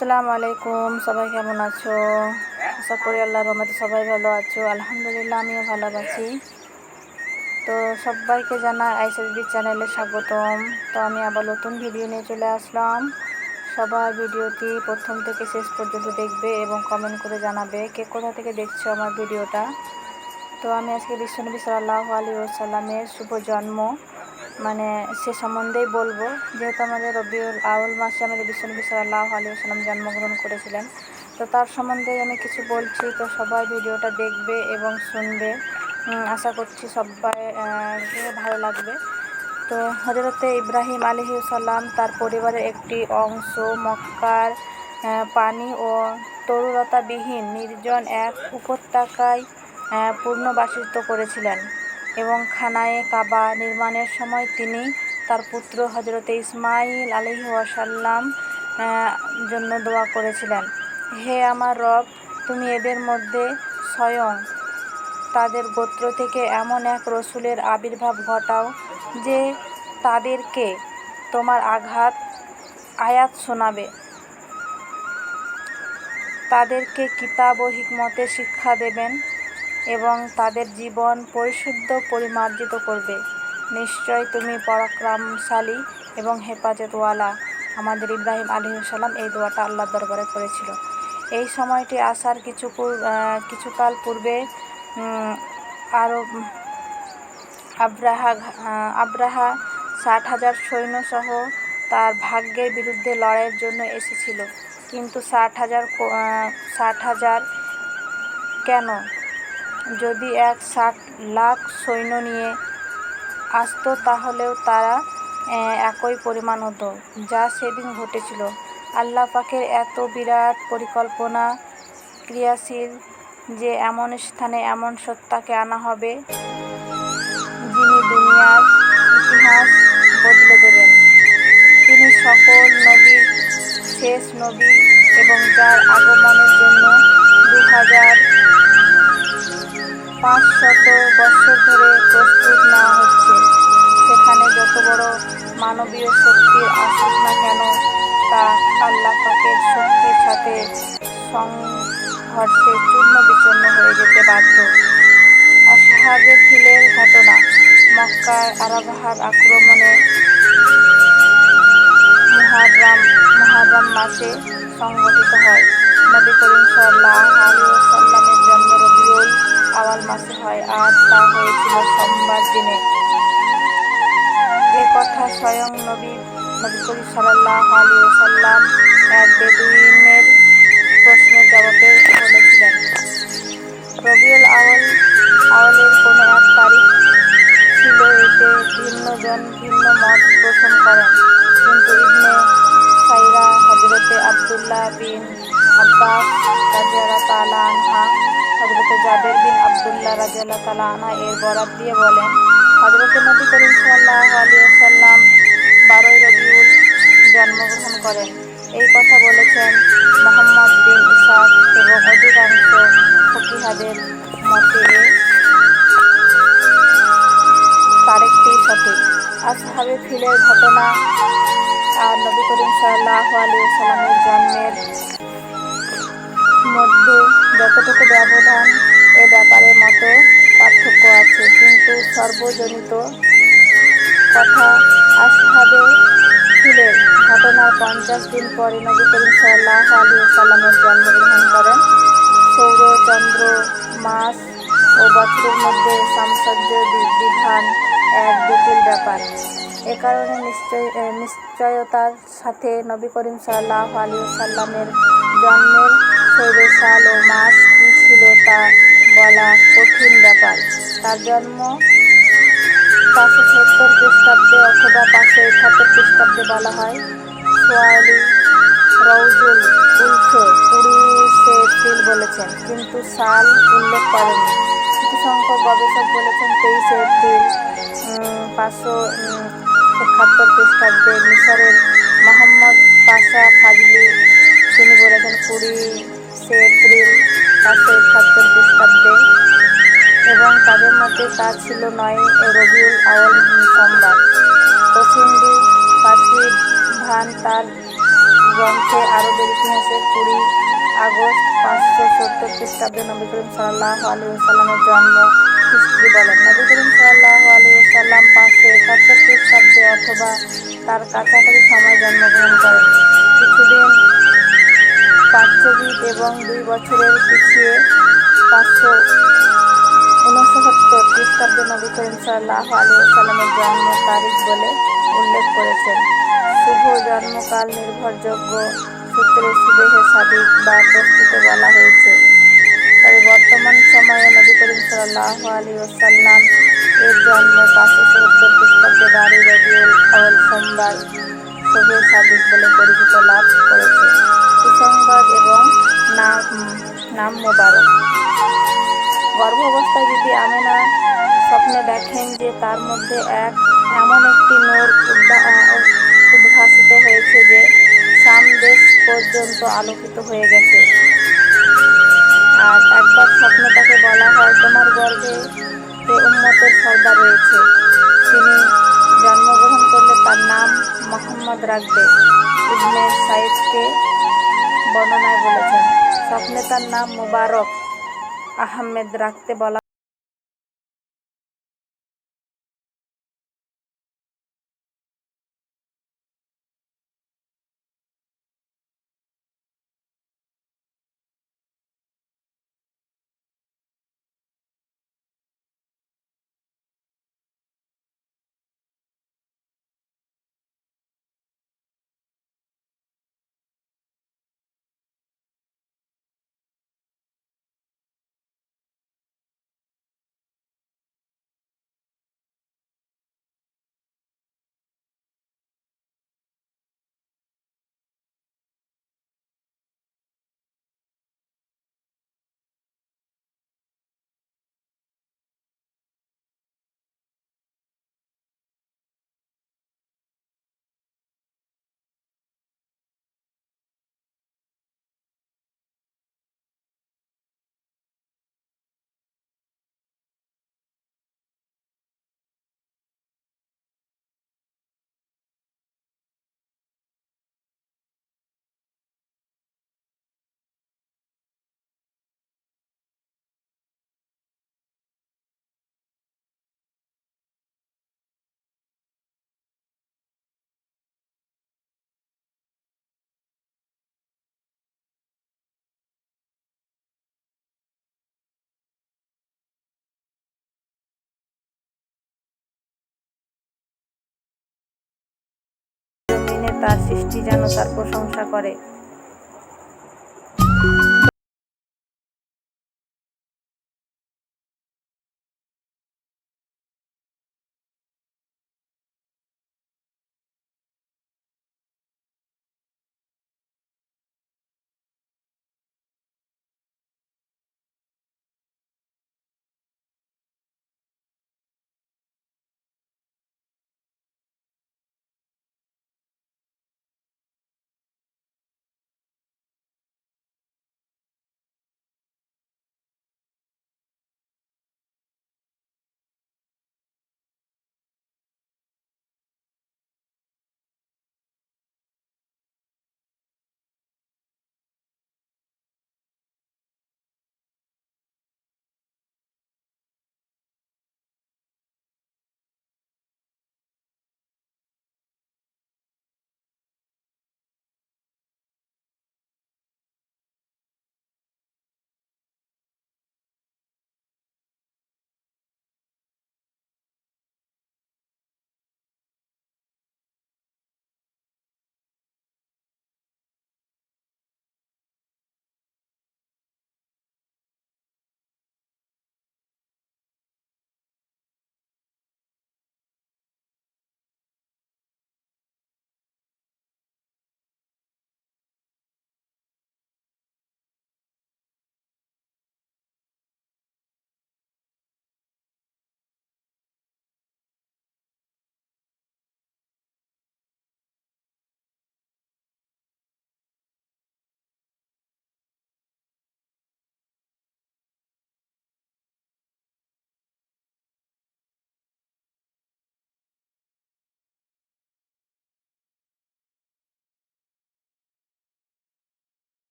আসসালামু আলাইকুম সবাই কেমন আছো? আশা করি আল্লাহর রহমতে সবাই ভালো আছো। আলহামদুলিল্লাহ, আমিও ভালো আছি। তো সবাইকে জানাই আইসিবি চ্যানেলে স্বাগতম। তো আমি আবার নতুন ভিডিও নিয়ে চলে আসলাম। সবার ভিডিওটি প্রথম থেকে শেষ পর্যন্ত দেখবে এবং কমেন্ট করে জানাবে কে কোথা থেকে দেখছ আমার ভিডিওটা। তো আমি আজকে বিশ্বনবী সাল্লাহ আলী ওসাল্লামের শুভ জন্ম। মানে সে সম্বন্ধেই বলব। যেহেতু আমাদের রবিউল আউল মাসে আমাদের বিশ্বনবী সাল্লাহ আলী সাল্লাম জন্মগ্রহণ করেছিলেন। তো তার সম্বন্ধেই আমি কিছু বলছি। তো সবাই ভিডিওটা দেখবে এবং শুনবে। আশা করছি সবাই ভালো লাগবে। তো হজরতে ইব্রাহিম আলহি সাল্লাম তার পরিবারের একটি অংশ, মক্কার পানি ও তরুলতাবিহীন, নির্জন এক উপত্যকায় পূর্ণবাসিত করেছিলেন। এবং খানায়ে কাবা নির্মাণের সময় তিনি তার পুত্র হজরতে ইসমাইল আলহি ওয়াসাল্লাম জন্য দোয়া করেছিলেন। হে আমার রব, তুমি এদের মধ্যে স্বয়ং তাদের গোত্র থেকে এমন এক রসুলের আবির্ভাব ঘটাও যে তাদেরকে তোমার আঘাত, আয়াত শোনাবে। তাদেরকে কিতাব ও হিকমতে শিক্ষা দেবেন। এবং তাদের জীবন পরিশুদ্ধ পরিমার্জিত করবে। নিশ্চয় তুমি পরাক্রমশালী এবং হেফাজতওয়ালা। আমাদের ইব্রাহিম আলী সালাম এই দোয়াটা আল্লাহ দরবারে করেছিল। এই সময়টি আসার কিছু কিছুকাল পূর্বে আরও আব্রাহা আব্রাহা ষাট হাজার সৈন্যসহ তার ভাগ্যের বিরুদ্ধে লড়াইয়ের জন্য এসেছিল। কিন্তু ষাট হাজার ষাট হাজার কেন? যদি এক ষাট লাখ সৈন্য নিয়ে আসতো, তাহলেও তারা একই পরিমাণ হতো যা সেদিন ঘটেছিল। আল্লাহ পাকের এত বিরাট পরিকল্পনা ক্রিয়াশীল যে এমন স্থানে এমন সত্তাকে আনা হবে যিনি দুনিয়ার ইতিহাস বদলে দেবেন। তিনি সকল নবীর শেষ নবী এবং যার আগমনের জন্য দু হাজার পাঁচশত বছর ধরে প্রস্তুত নেওয়া হচ্ছে। সেখানে যত বড় মানবীয় শক্তির আসুক না কেন, তা আল্লাহ পাকের শক্তির সাথে সংঘর্ষে চূর্ণ বিচূর্ণ হয়ে যেতে বাধ্য। আসাহাবে ফিলের ঘটনা, মক্কার আরাবাহার আক্রমণে মুহাররাম মুহাররাম মাসে সংগঠিত হয়। নবী করিম সাল্লাহ আলী সাল্লামের জন্ম রবিউল আওয়াল মাসে হয়, আর তা হয়েছিল সোমবার দিনে। এ কথা স্বয়ং নবী নবী করিম সাল্লাহ আলী সাল্লাম এক বেদুইনের প্রশ্নের জবাবে বলেছিলেন, রবিউল আওয়াল, আওয়ালের কোনো এক তারিখ ছিল এতে ভিন্নজন ভিন্ন মত পোষণ করেন। কিন্তু ইবনে সাইরা হজরতে আবদুল্লাহ বিন আব্বাস তালা আনহা হজরতে জাবের বিন আবদুল্লাহ রাজিয়াল্লাহ তালা আনা এর বরাত দিয়ে বলেন হজরত নবী করিম ব্যবধান এ ব্যাপারে মতো পার্থক্য আছে। কিন্তু সর্বজনিত কথা আসহাবে ছিলেন। ঘটনার পঞ্চাশ দিন পরে নবী করিম সাল্লাহ আলী সাল্লামের জন্মগ্রহণ করেন। সৌরচন্দ্র মাস ও বছরের মধ্যে সামসজ্জ বিধান এক জটিল ব্যাপার। এ কারণে নিশ্চয় নিশ্চয়তার সাথে নবী করিম সাল্লাহ আলী সাল্লামের জন্মের সৌর সাল ও মাস তা বলা কঠিন ব্যাপার। তার জন্ম পাঁচশো সত্তর খ্রিস্টাব্দে অথবা পাঁচশো একাত্তর খ্রিস্টাব্দে বলা হয়। সোয়ালি রৌজুল উল্ফে সে এপ্রিল বলেছেন, কিন্তু সাল উল্লেখ করেননি কিছু সংখ্যক গবেষক বলেছেন তেইশে এপ্রিল পাঁচশো একাত্তর খ্রিস্টাব্দে মিশরের মোহাম্মদ পাশা ফাজলি, তিনি বলেছেন কুড়ি এপ্রিল পাঁচশো একাত্তর খ্রিস্টাব্দে এবং তাদের মধ্যে তা ছিল নয় রবিউল আওয়াল সোমবার। পশ্চিমদি পাখি ভান তার গ্রন্থে আরবের ইতিহাসে কুড়ি আগস্ট পাঁচশো সত্তর খ্রিস্টাব্দে নবী করিম সাল্লাহ আলী সাল্লামের জন্ম হিস্ট্রি বলেন। নবী করিম সাল্লাহ আলী সাল্লাম পাঁচশো একাত্তর খ্রিস্টাব্দে অথবা তার কাছাকাছি সময় জন্মগ্রহণ করেন। কিছুদিন প্রাচ্যবিদ এবং দুই বছরের পিছিয়ে পাঁচশো ঊনসত্তর খ্রিস্টাব্দে নবী করিম সাল্লাহ আলী জন্ম তারিখ বলে উল্লেখ করেছেন। শুভ জন্মকাল নির্ভরযোগ্য সূত্রে সুবেহে সাদিক বা প্রস্তুত বলা হয়েছে। তবে বর্তমান সময়ে নবী করিম সাল্লাহ আলী ওসাল্লাম এর জন্ম পাঁচশো সত্তর খ্রিস্টাব্দে বারো রবিউল আউল সোমবার শুভে সাদিক বলে পরিচিত লাভ করেছে। সুসংবাদ এবং নাম নাম মোবারক। গর্ভাবস্থায় বিবি আমেনা স্বপ্নে দেখেন যে তার মধ্যে এক, এমন একটি নূর উদ্ভা- উদ্ভাসিত হয়েছে যে সামদেশ পর্যন্ত আলোকিত হয়ে গেছে। আর একবার স্বপ্নে তাকে বলা হয়, তোমার গর্ভে তে উম্মতের সর্দার রয়েছে। তিনি জন্মগ্রহণ করলে তার নাম মোহাম্মদ রাখবে। ইবনে সাইদকে বর্ণনায় বলেছেন। স্বপ্নে তার নাম মুবারক আহমেদ রাখতে বলা তার সৃষ্টি যেন তার প্রশংসা করে।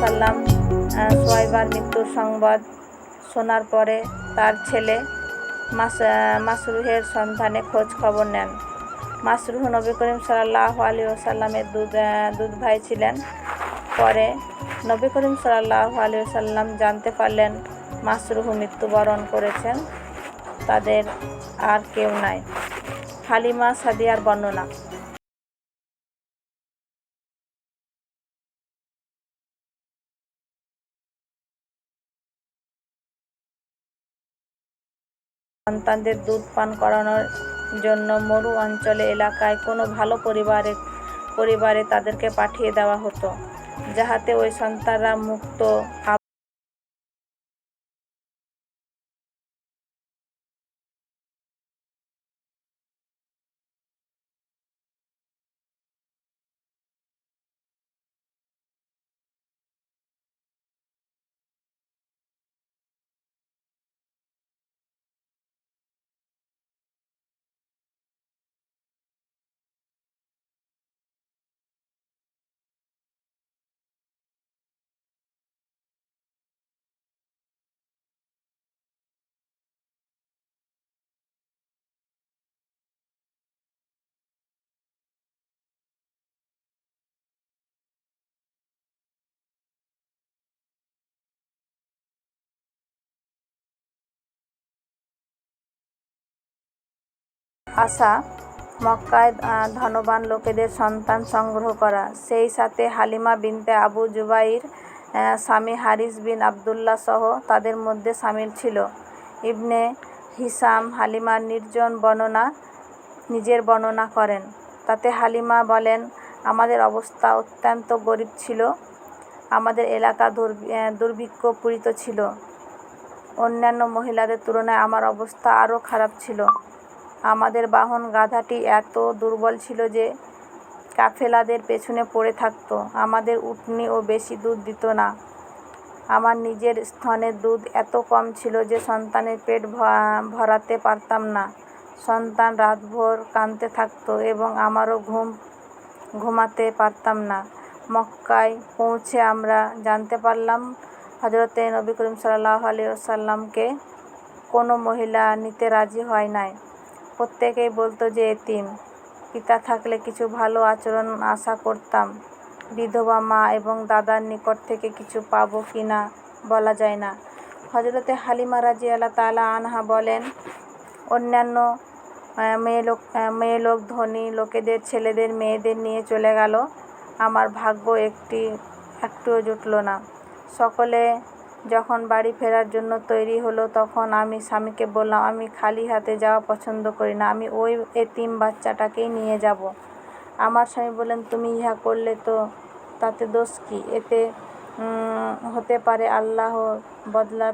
সাল্লাম সোয়াইবার মৃত্যুর সংবাদ শোনার পরে তার ছেলে মাস মাসরুহের সন্ধানে খোঁজ খবর নেন। মাসরুহ নবী করিম সাল্লাহ আলী ওসাল্লামের দুধ দুধ ভাই ছিলেন। পরে নবী করিম সাল্লাহ আলী ওসাল্লাম জানতে পারলেন মাসরুহ মৃত্যুবরণ করেছেন। তাদের আর কেউ নাই। হালিমা সাদিয়ার বর্ণনা। সন্তানদের দুধ পান করানোর জন্য মরু অঞ্চলে এলাকায় কোনো ভালো পরিবারে পরিবারে তাদেরকে পাঠিয়ে দেওয়া হতো, যাহাতে ওই সন্তানরা মুক্ত আশা, মক্কায় ধনবান লোকেদের সন্তান সংগ্রহ করা। সেই সাথে হালিমা বিনতে আবু জুবাইর স্বামী হারিস বিন আবদুল্লাহ সহ তাদের মধ্যে সামিল ছিল। ইবনে হিসাম হালিমার নির্জন বর্ণনা, নিজের বর্ণনা করেন। তাতে হালিমা বলেন, আমাদের অবস্থা অত্যন্ত গরিব ছিল। আমাদের এলাকা দুর্ভিক্ষ দুর্ভিক্ষপূরিত ছিল। অন্যান্য মহিলাদের তুলনায় আমার অবস্থা আরও খারাপ ছিল। আমাদের বাহন গাধাটি এত দুর্বল ছিল যে কাফেলাদের পেছনে পড়ে থাকতো। আমাদের উটনিও বেশি দুধ দিত না। আমার নিজের স্তনের দুধ এত কম ছিল যে সন্তানের পেট ভরাতে পারতাম না। সন্তান রাতভর কাঁদতে থাকতো এবং আমারও ঘুম, ঘুমাতে পারতাম না। মক্কায় পৌঁছে আমরা জানতে পারলাম হজরতে নবী করিম সাল্লাহ আলী কোনো মহিলা নিতে রাজি হয় নাই। প্রত্যেকেই বলতো যে এতিম। পিতা থাকলে কিছু ভালো আচরণ আশা করতাম। বিধবা মা এবং দাদার নিকট থেকে কিছু পাবো কি না বলা যায় না। হজরতে হালিমা রাজি আল্লাহ তালা আনহা বলেন, অন্যান্য মেয়ে লোক মেয়ে লোক, ধনী লোকেদের, ছেলেদের, মেয়েদের নিয়ে চলে গেল। আমার ভাগ্য একটি, একটুও জুটল না। সকলে যখন বাড়ি ফেরার জন্য তৈরি হলো, তখন আমি স্বামীকে বললাম, আমি খালি হাতে যাওয়া পছন্দ করি না, আমি ওই এতিম বাচ্চাটাকেই নিয়ে যাব। আমার স্বামী বললেন, তুমি ইহা করলে তো তাতে দোষ কী? এতে হতে পারে আল্লাহ বদলা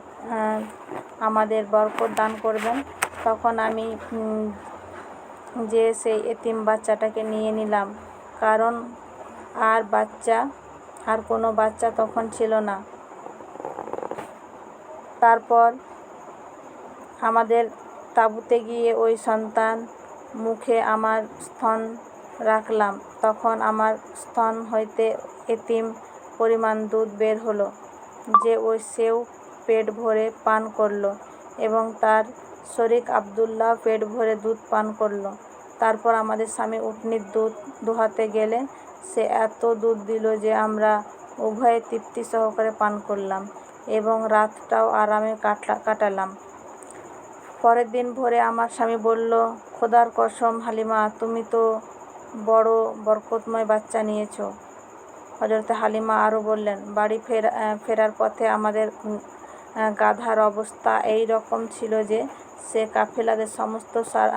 আমাদের বরকত দান করবেন। তখন আমি যে সেই এতিম বাচ্চাটাকে নিয়ে নিলাম। কারণ আর বাচ্চা, আর কোনো বাচ্চা তখন ছিল না। তারপর আমাদের তাঁবুতে গিয়ে ওই সন্তান মুখে আমার স্তন রাখলাম। তখন আমার স্তন হইতে এতিম পরিমাণ দুধ বের হলো, যে ওই সেও পেট ভরে পান করল এবং তার শরিক আবদুল্লাহ পেট ভরে দুধ পান করল। তারপর আমাদের স্বামী উটনির দুধ দোহাতে গেলে সে এত দুধ দিল যে আমরা উভয়ে তৃপ্তি সহকারে পান করলাম। এবং রাতটাও আরামে কাটলা, কাটালাম। পরের দিন ভোরে আমার স্বামী বলল, খোদার কসম হালিমা, তুমি তো বড় বরকতময় বাচ্চা নিয়েছ। হজরতে হালিমা আরও বললেন, বাড়ি ফেরা ফেরার পথে আমাদের গাধার অবস্থা এই রকম ছিল যে সে কাফেলাদের সমস্ত